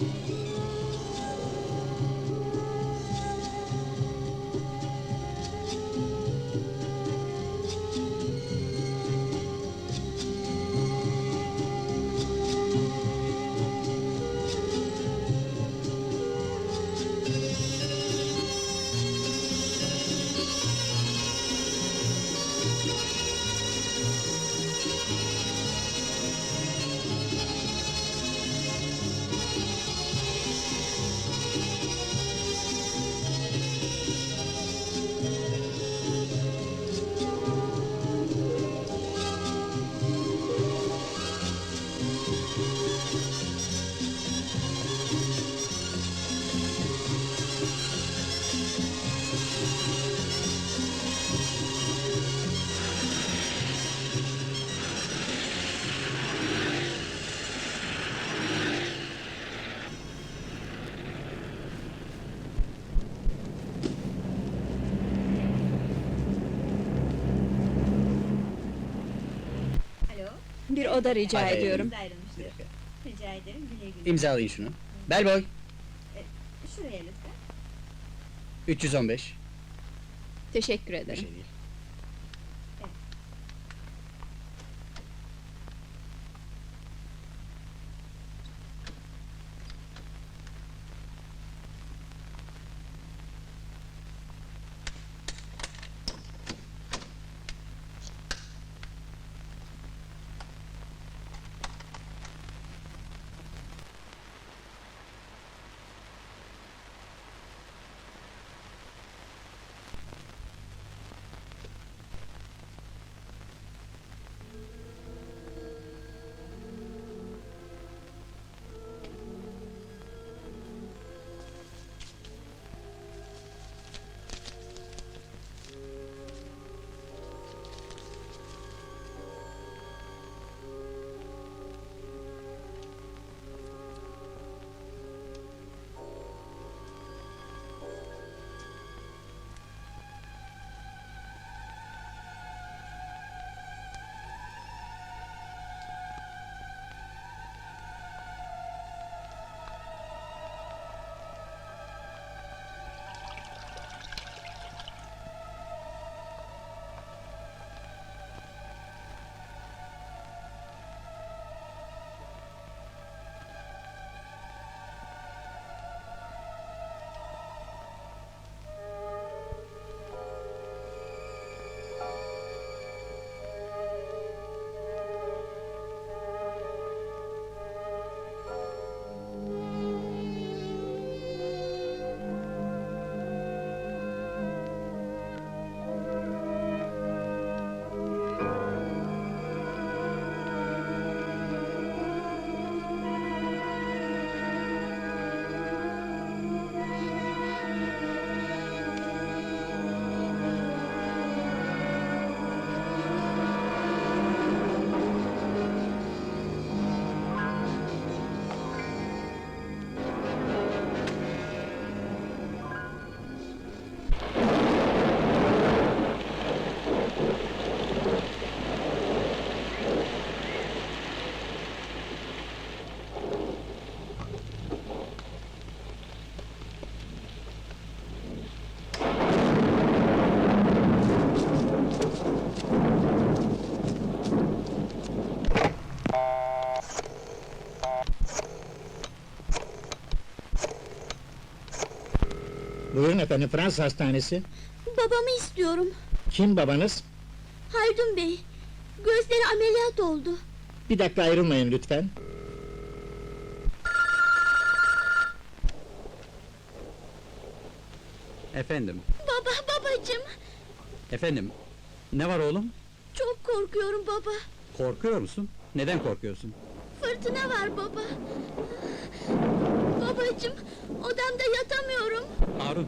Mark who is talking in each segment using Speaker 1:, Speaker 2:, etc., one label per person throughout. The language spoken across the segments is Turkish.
Speaker 1: Thank you. Bir oda rica
Speaker 2: Hayır,
Speaker 1: ediyorum.
Speaker 3: Rica ederim güle güle.
Speaker 2: İmzalayın şunu. Bellboy,
Speaker 3: Şuraya lütfen.
Speaker 2: 315.
Speaker 1: Teşekkür
Speaker 2: Bir
Speaker 1: ederim.
Speaker 2: şey değil.
Speaker 4: Buyurun efendim, Fransız hastanesi.
Speaker 5: Babamı istiyorum.
Speaker 4: Kim babanız?
Speaker 5: Haldun Bey. Gözleri ameliyat oldu.
Speaker 4: Bir dakika ayrılmayın lütfen.
Speaker 2: Efendim,
Speaker 5: Baba, babacım.
Speaker 2: efendim. Ne var oğlum?
Speaker 5: Çok korkuyorum baba.
Speaker 2: Korkuyor musun? Neden korkuyorsun?
Speaker 5: Fırtına var baba. Babacım, odamda yatamıyorum.
Speaker 2: Harun,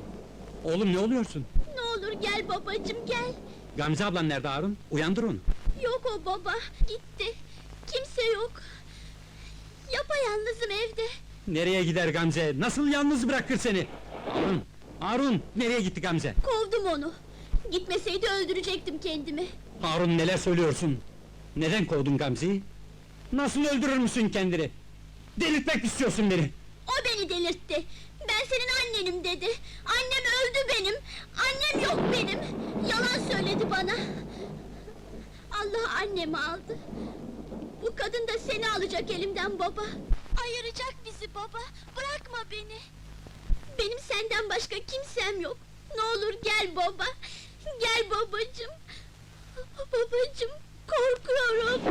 Speaker 2: oğlum ne oluyorsun?
Speaker 5: Ne olur gel babacım gel.
Speaker 2: Gamze ablan nerede Harun? Uyandır onu.
Speaker 5: Yok o baba, gitti. Kimse yok. Yapayalnızım evde.
Speaker 2: Nereye gider Gamze? Nasıl yalnız bırakır seni? Harun, Harun, nereye gitti Gamze?
Speaker 5: Kovdum onu. Gitmeseydi öldürecektim kendimi.
Speaker 2: Harun neler söylüyorsun? Neden kovdun Gamze'yi? Nasıl öldürür müsün kendini? Delirtmek istiyorsun beni!
Speaker 5: O beni delirtti. Ben senin annenim dedi. Annem öldü benim. Annem yok benim. Yalan söyledi bana. Allah annemi aldı. Bu kadın da seni alacak elimden baba. Ayıracak bizi baba. Bırakma beni. Benim senden başka kimsem yok. Ne olur gel baba. Gel babacım. Babacım korkuyorum.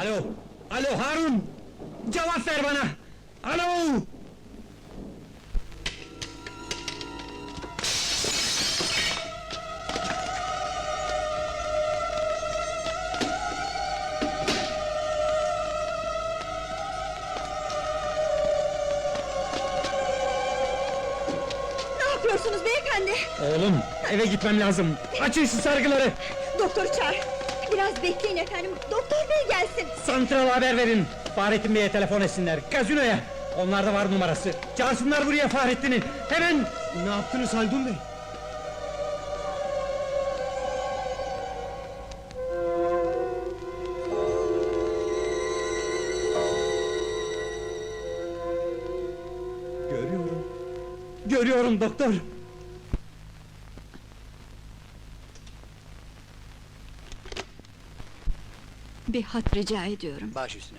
Speaker 2: Alo, alo Harun! Cevap ver bana! Alo!
Speaker 1: Ne yapıyorsunuz beyefendi?
Speaker 2: Oğlum, eve gitmem lazım. Açın şu sargıları!
Speaker 1: Doktoru çağır. Biraz bekleyin efendim. Doktor bey gelsin.
Speaker 2: Santrala haber verin! Fahrettin Bey'e telefon etsinler. Gazinoya. Onlarda var numarası. Çağırsınlar buraya Fahrettin'i. Hemen.
Speaker 6: Ne yaptınız Haldun Bey? Görüyorum.
Speaker 2: Görüyorum doktor.
Speaker 1: Bir hat rica ediyorum.
Speaker 2: Baş üstüne.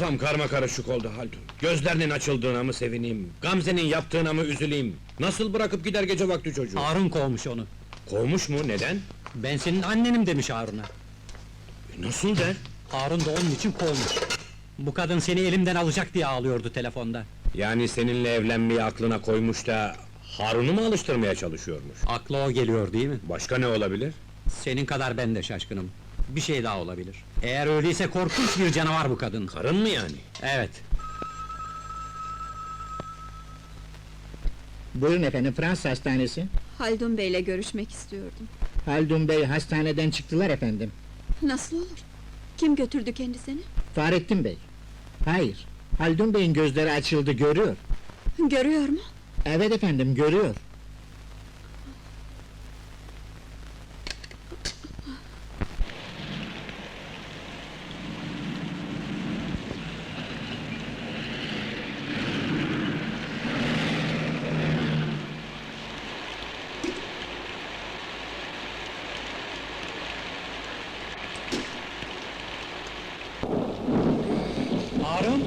Speaker 6: Kafam karma karışık oldu Haldun. Gözlerinin açıldığına mı sevineyim, Gamze'nin yaptığına mı üzüleyim? Nasıl bırakıp gider gece vakti çocuğu?
Speaker 2: Harun kovmuş onu.
Speaker 6: Kovmuş mu, neden?
Speaker 2: Ben senin annenim demiş Harun'a.
Speaker 6: E, Nasıl der?
Speaker 2: Harun da onun için kovmuş. Bu kadın seni elimden alacak diye ağlıyordu telefonda.
Speaker 6: Yani seninle evlenmeyi aklına koymuş da... Harun'u mu alıştırmaya çalışıyormuş?
Speaker 2: Akla o geliyor değil mi?
Speaker 6: Başka ne olabilir?
Speaker 2: Senin kadar ben de şaşkınım. Bir şey daha olabilir. Eğer öyleyse korkunç bir canavar bu kadın.
Speaker 6: Karın mı yani?
Speaker 2: Evet.
Speaker 4: Buyurun efendim, Fransız hastanesi.
Speaker 1: Haldun Bey'le görüşmek istiyordum.
Speaker 4: Haldun Bey hastaneden çıktılar efendim.
Speaker 1: Nasıl olur? Kim götürdü kendisini?
Speaker 4: Fahrettin Bey. Hayır, Haldun Bey'in gözleri açıldı, görüyor.
Speaker 1: Görüyor mu?
Speaker 4: Evet efendim, görüyor.
Speaker 2: Harun!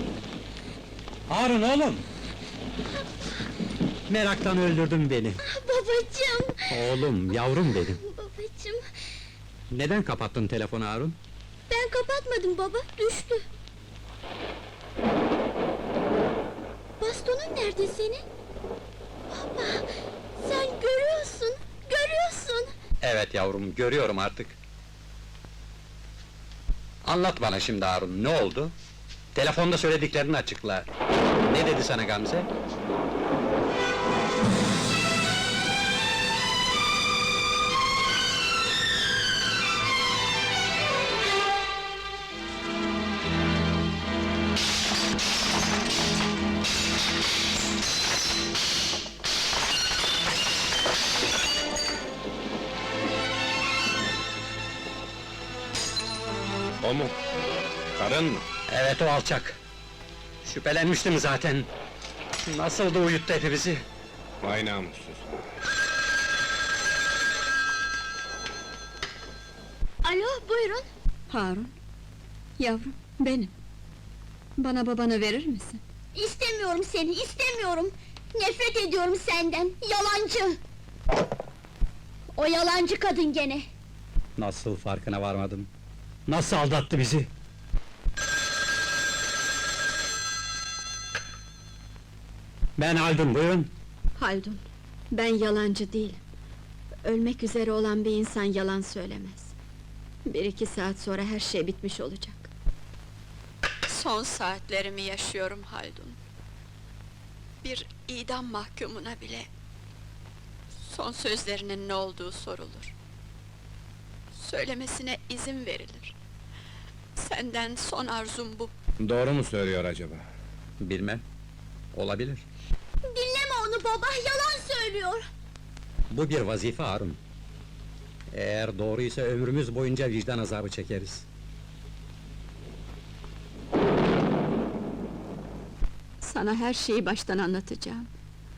Speaker 2: Harun oğlum! Meraktan öldürdün beni.
Speaker 5: Babacım,
Speaker 2: Oğlum, yavrum benim.
Speaker 5: babacım.
Speaker 2: Neden kapattın telefonu Harun?
Speaker 5: Ben kapatmadım baba, düştü. Bastonun nerede senin? Baba, sen görüyorsun, görüyorsun.
Speaker 2: Evet yavrum, görüyorum artık. Anlat bana şimdi Harun, ne oldu? Telefonda söylediklerini açıkla. Ne dedi sana Gamze?
Speaker 6: O mu? Karın mı?
Speaker 2: Evet o alçak. Şüphelenmiştim zaten. Nasıl da uyuttu hepimizi.
Speaker 6: Vay namussuz.
Speaker 5: Alo, buyurun.
Speaker 1: Harun. Yavrum, benim. Bana babanı verir misin?
Speaker 5: İstemiyorum seni, istemiyorum. Nefret ediyorum senden, yalancı! O yalancı kadın gene.
Speaker 2: Nasıl farkına varmadım? Nasıl aldattı bizi? Ben Haldun, buyurun.
Speaker 1: Haldun, ben yalancı değilim. Ölmek üzere olan bir insan yalan söylemez. Bir iki saat sonra her şey bitmiş olacak.
Speaker 7: Son saatlerimi yaşıyorum Haldun. Bir idam mahkumuna bile son sözlerinin ne olduğu sorulur. Söylemesine izin verilir. Senden son arzum bu.
Speaker 6: Doğru mu söylüyor acaba?
Speaker 2: Bilmem. Olabilir.
Speaker 5: Dinleme onu baba, yalan söylüyor.
Speaker 2: Bu bir vazife Harun. Eğer doğruysa ömrümüz boyunca vicdan azabı çekeriz.
Speaker 1: Sana her şeyi baştan anlatacağım.